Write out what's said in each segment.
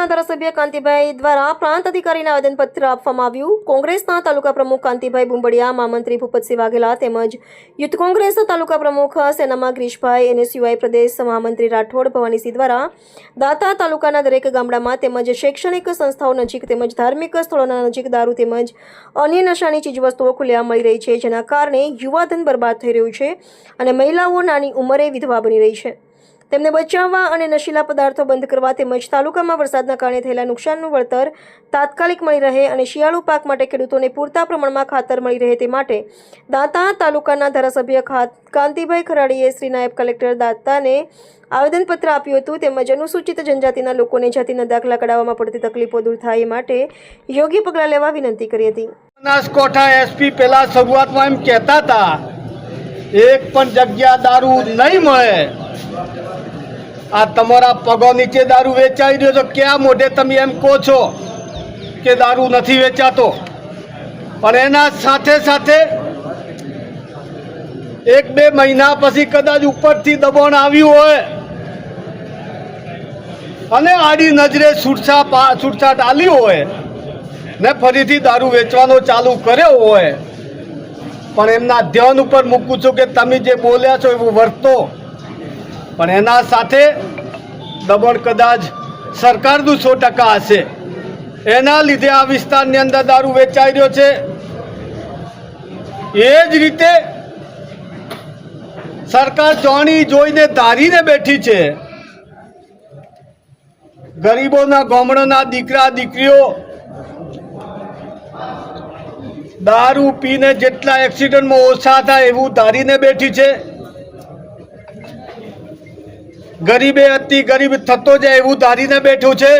તાલુકાના ધારાસભ્ય કાંતિભાઈ દ્વારા પ્રાંત અધિકારીને આવેદનપત્ર આપવામાં આવ્યું. કોંગ્રેસના તાલુકા પ્રમુખ કાંતિભાઈ બુંબડિયા મહામંત્રી ભૂપતસિંહ વાઘેલા તેમજ યુથ કોંગ્રેસ તાલુકા પ્રમુખ સેનામાં ગ્રીશભાઈ, એનએસયુઆઈ પ્રદેશ મહામંત્રી રાઠોડ, ભવાનીસિંહ દ્વારા દાતા તાલુકાના દરેક ગામડામાં તેમજ શૈક્ષણિક સંસ્થાઓ નજીક તેમજ ધાર્મિક સ્થળોના નજીક દારૂ તેમજ અન્ય નશાની ચીજવસ્તુઓ ખુલ્લેઆમ મળી રહી છે, જેના કારણે યુવાધન બરબાદ થઈ રહ્યું છે અને મહિલાઓ નાની ઉંમરે વિધવા બની રહી છે. તેમને બચાવવા અને નશીલા પદાર્થો બંધ કરવા તેમજ તાલુકામાં વરસાદના કારણે થયેલા નુકસાનનું વળતર તાત્કાલિક મળી રહે અને શિયાળુ પાક માટે ખેડૂતોને પૂરતા પ્રમાણમાં ખાતર મળી રહે તે માટે દાંતા તાલુકાના ધારાસભ્ય કાંતિભાઈ ખરાડીએ શ્રી નાયબ કલેક્ટર દાંતાને આવેદનપત્ર આપ્યું હતું તેમજ અનુસૂચિત જનજાતિના લોકોને જાતિના દાખલા કઢાવવામાં પડતી તકલીફો દૂર થાય માટે યોગ્ય પગલાં લેવા વિનંતી કરી હતી. એસપી પહેલા શરૂઆતમાં એમ કહેતા હતા, એક પણ જગ્યા દારૂ નહીં મળે. આ તમારા પગો નીચે દારૂ વેચાઈ રહ્યો તો ક્યાં મોઢે તમે એમ કહો છો કે દારૂ નથી વેચાતો? પણ એના સાથે સાથે એક બે મહિના પછી કદાચ ઉપરથી દબાણ આવ્યું હોય. અને આડી નજરે છૂટછા છૂટછાટ આલી હોય ને ફરીથી દારૂ વેચવાનો ચાલુ કર્યો હોય. પણ એમના ધ્યાન ઉપર મૂકું છું કે તમે જે બોલ્યા છો એવું વર્તો. પણ એના સાથે દબણ કદાચ સરકારનું સો ટકા હશે. એના લીધે આ વિસ્તારની અંદર દારૂ વેચાઈ રહ્યો છે. એ જ રીતે સરકાર જાણી જોઈને ધારીને બેઠી છે. ગરીબોના ગામડાના દીકરા, દીકરીઓ, દારૂ પીને જેટલા એક્સિડન્ટમાં ઓછા થાય એવું ધારીને બેઠી છે. ગરીબે અતિ ગરીબ થતો જાય એવું ધારીને બેઠું છે.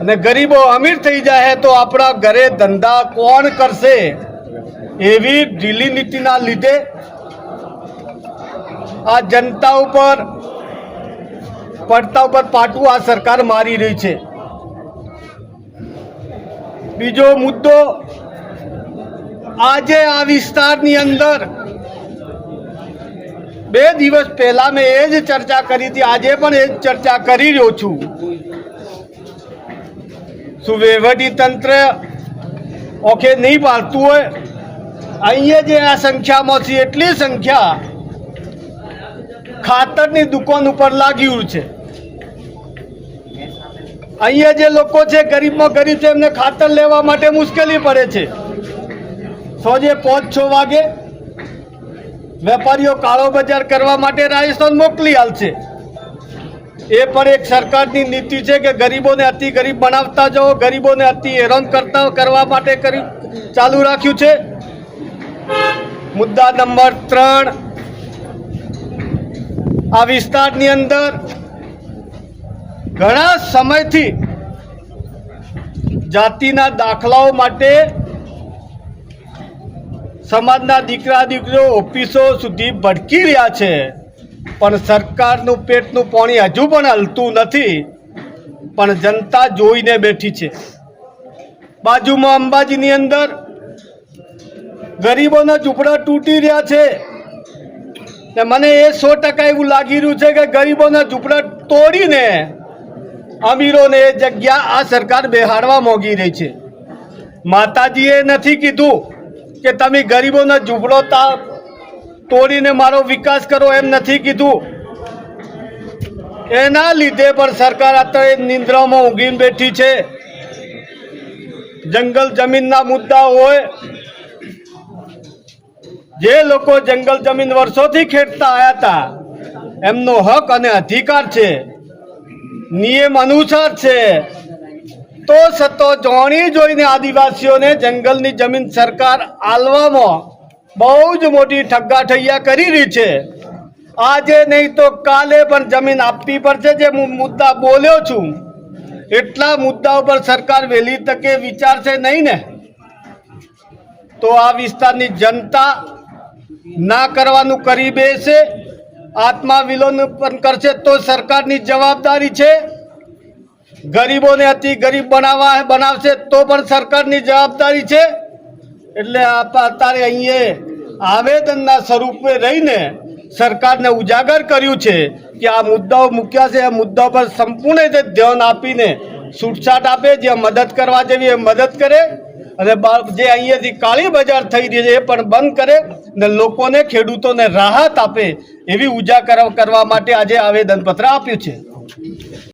અને ગરીબો અમીર થઈ જાય તો આપણા ઘરે ધંધા કોણ કરશે? એવી ઢીલી નીતિના લીધે આ જનતા ઉપર, પડતા ઉપર પાટું આ સરકાર મારી રહી છે. બીજો મુદ્દો, આજે આ વિસ્તારની અંદર બે દિવસ પહેલા મેં એ જ ચર્ચા કરી હતી, આજે પણ એ જ ચર્ચા કરી રહ્યો છું. શું વહીવટી તંત્ર ઓકે નહીં પાડતું હોય, અહીંયા જે આ સંખ્યામાં છે, એટલી સંખ્યા ખાતરની દુકાન ઉપર લાગ્યું છે. અહીંયા જે લોકો છે, ગરીબમાં ગરીબ છે, એમને ખાતર લેવા માટે મુશ્કેલી પડે છે. સોજે પાંચ છ વાગે વેપારીઓ કાળો બજાર કરવા માટે રાજસ્થાન મોકલી આલશે. એ પણ એક સરકારની નીતિ છે કે ગરીબોને અતિ ગરીબ બનાવતા જાઓ, ગરીબોને અતિ હેરાન કરતા કરવા માટે કરી ચાલુ રાખ્યું છે. મુદ્દા નંબર ત્રણ. આ વિસ્તારની અંદર ઘણા સમયથી જાતિના દાખલાઓ માટે સમાજના દીકરા દીકરીઓ ઓફિસો સુધી ભટકી રહ્યા છે. પણ સરકારનું પેટનું પાણી હજુ પણ હલતું નથી. પણ જનતા જોઈને બેઠી છે. બાજુમાં અંબાજીની અંદર ગરીબોના ઝૂંપડા તૂટી રહ્યા છે. ને મને એ સો ટકા એવું લાગી રહ્યું છે કે ગરીબોના ઝૂંપડા તોડીને અમીરોને એ જગ્યા આ સરકાર બેહાડવા મોગી રહી છે. માતાજીએ નથી કીધું કે તમે ગરીબોના ઝૂંપડો તા તોડીને મારો વિકાસ કરો એમ નથી કીધું. એના લીધે પણ સરકાર અત્યારે નિંદ્રામાં ઊંઘીને બેઠી છે. જંગલ જમીનના મુદ્દા હોય, જે લોકો જંગલ જમીન વર્ષોથી ખેડતા આવ્યા હતા, એમનો હક અને અધિકાર છે. નિયમ અનુસાર છે. તો સતો જોણી જોઈને આદિવાસીઓને જંગલની જમીન સરકાર આલવામાં બહુ જ મોટી ઠગ્ગાઠૈયા કરી રહી છે. આજે નહીં તો કાલે પણ જમીન આપવી પડશે જે હું મુદ્દા બોલ્યો છું. એટલા મુદ્દા ઉપર સરકાર વહેલી તકે વિચારશે નહીં ને? તો આ વિસ્તારની જનતા ના કરવાનું કરી બેસે, આત્મા વિલોન પણ કરશે તો સરકારની જવાબદારી છે. ગરીબોને અતિ ગરીબ બનાવવા બનાવશે તો પણ સરકારની જવાબદારી છે. એટલે અત્યારે અહીંયા આવેદનના સ્વરૂપે રહીને સરકારને ઉજાગર કર્યું છે કે આ મુદ્દાઓ મૂક્યા છે. આ મુદ્દા પર સંપૂર્ણ રીતે ધ્યાન આપીને છૂટછાટ આપે, જે મદદ કરવા જેવી એ મદદ કરે અને જે અહીંયાથી કાળી બજાર થઈ રહી છે એ પણ બંધ કરે ને લોકોને ખેડૂતોને રાહત આપે એવી ઉજાગર કરવા માટે આજે આવેદનપત્ર આપ્યું છે.